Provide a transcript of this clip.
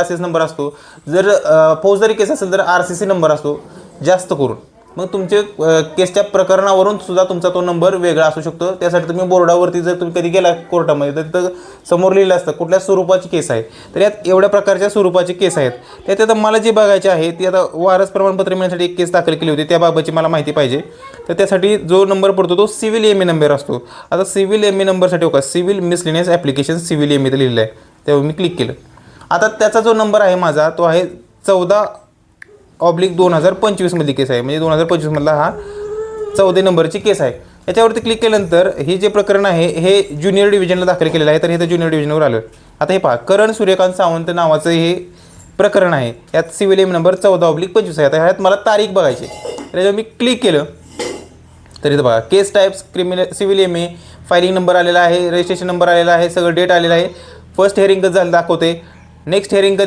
असेच नंबर असतो. जर फौजदारी केस असेल तर आर सी सी नंबर असतो. जास्त करून. मग तुमचे केसच्या प्रकरणावरून सुद्धा तुमचा तो नंबर वेगळा असू शकतो. त्यासाठी तुम्ही बोर्डावरती जर तुम्ही कधी गेला कोर्टामध्ये तर तिथं समोर लिहिलं असतं कुठल्या स्वरूपाची केस आहे. तर यात एवढ्या प्रकारच्या स्वरूपाची केस आहेत. त्यात आता मला जे बघायचे आहे ती आता वारस प्रमाणपत्र मिळण्यासाठी एक केस दाखल केली होती. त्याबाबतची मला माहिती पाहिजे. तर त्यासाठी जो नंबर पडतो तो सिव्हिल एम ए नंबर असतो. आता सिव्हिल एम ए नंबरसाठी का civil miscellaneous application civil M A लिहिलं आहे तेव्हा मी क्लिक केलं. आता त्याचा जो नंबर आहे माझा तो आहे चौदा ऑब्लिक दोन हजार पंचवीसमधली केस आहे. म्हणजे दोन हजार पंचवीसमधला हा चौदा नंबरची केस आहे. याच्यावरती क्लिक केल्यानंतर हे जे प्रकरण आहे हे ज्युनियर डिव्हिजनला दाखल केलेलं आहे तर हे तर ज्युनियर डिव्हिजनवर आलं. आता हे पहा करण सूर्यकांत सावंत नावाचं हे प्रकरण आहे. यात सिव्हिल एम नंबर चौदा ऑब्लिक पंचवीस आहे. आता ह्यात मला तारीख बघायची तर याच्यावर मी क्लिक केलं. तर इथं बघा case types criminal civil M A filing number आलेला आहे रजिस्ट्रेशन नंबर आलेला आहे सगळं डेट आलेलं आहे. फर्स्ट हेअरिंग झालं दाखवते नेक्स्ट हेअरिंग कधी